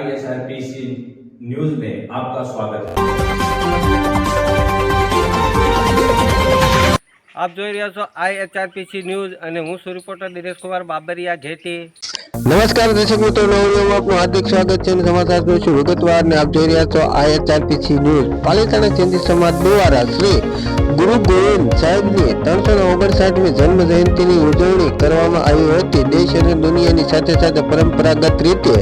आईएसआरपीसी news में आपका स्वागत है આપ જોઈ રહ્યા છો આઈએચઆરપીસી ન્યૂઝ અને હું છું રિપોર્ટર દિનેશ કુમાર બાબરિયા જેટી નમસ્કાર દર્શક મિત્રો નવડીઓમાં આપનું હાર્દિક સ્વાગત છે અને સમાચાર જોઈશું વિગતવાર ને આપ જોઈ રહ્યા છો આઈએચઆરપીસી ન્યૂઝ પાલિતાણા ચિંતી સમાજ દ્વારા શ્રી ગુરુ ગોવિંદ સાહેબની ત્રણસો ને ઓગણસાઠમી જન્મ જયંતિની ઉજવણી કરવામાં આવી હતી. દેશ અને દુનિયાની સાથે સાથે પરંપરાગત રીતે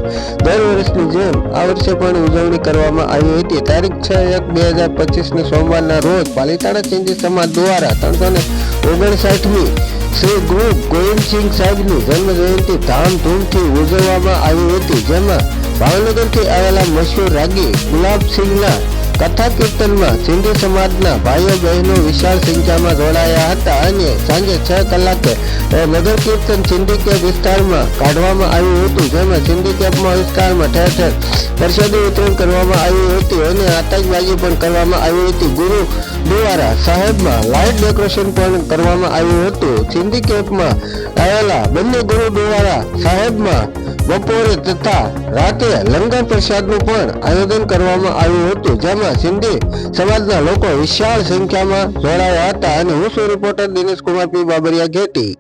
દર વર્ષની જેમ આ વર્ષે પણ ઉજવણી કરવામાં આવી હતી. તારીખ છ એક બે હજાર પચીસને સોમવારના રોજ પાલિતાણા ચિંતી સમાજ દ્વારા ત્રણસો ને ઓગણસાઠમી શ્રી ગુરુ ગોવિંદસિંહ સાહેબની જન્મ જયંતિ ધામધૂમથી ઉજવવામાં આવી હતી. જેમાં ભાવનગરથી આવેલા મશહૂર રાગી ગુલાબસિંહના કથા કીર્તનમાં સિંધુ સમાજના ભાઈઓ બહેનો વિશાળ સંખ્યામાં જોડાયા હતા અને સાંજે છ કલાકે નગર કીર્તન સિંધી વિસ્તારમાં કાઢવામાં આવ્યું હતું, જેમાં સિંધી કેપમાં વિસ્તારમાં ઠેર ઠેર પ્રસાદી વિતરણ કરવામાં આવ્યું હતું અને આતશબાજી પણ કરવામાં આવી હતી. ગુરુ દ્વારા સાહેબમાં લાઇટ ડેકોરેશન પણ કરવામાં આવ્યું હતું. સિંધી કેમ્પમાં આવેલા બંને ગુરુ દ્વારા સાહેબમાં બપોરે તથા રાત્રે લંગર પ્રસાદનું પણ આયોજન કરવામાં આવ્યું હતું, જેમાં સિંધી સમાજના લોકો વિશાળ સંખ્યામાં જોડાયા હતા. અને હું શું રિપોર્ટર દિનેશ કુમાર પી. બાબરિયા ઘેટી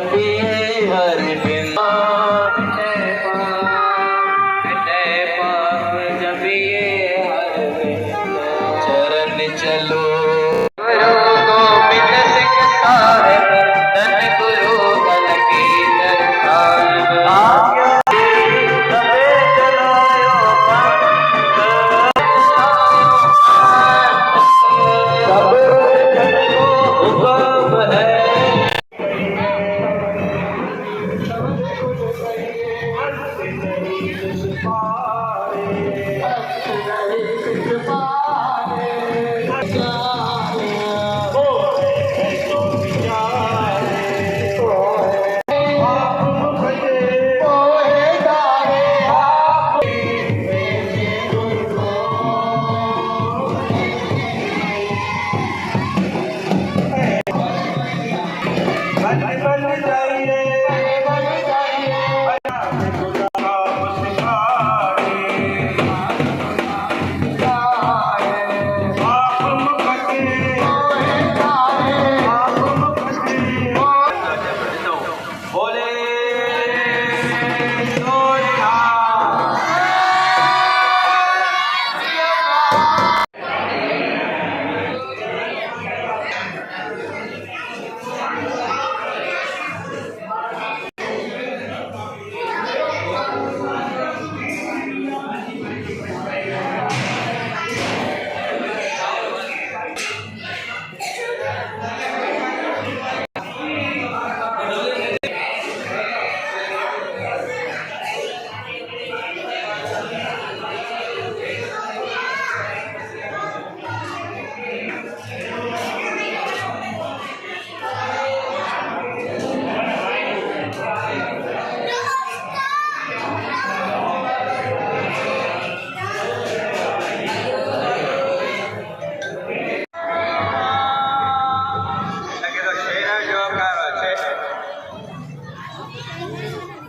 the.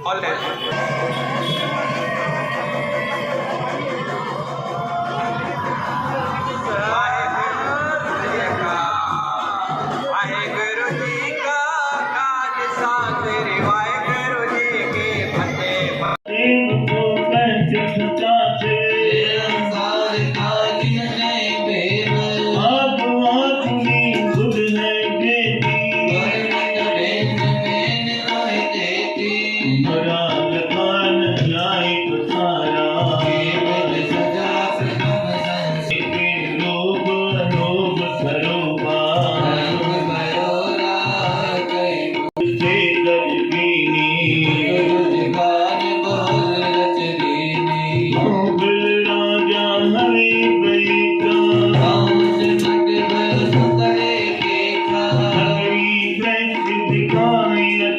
Hola. me that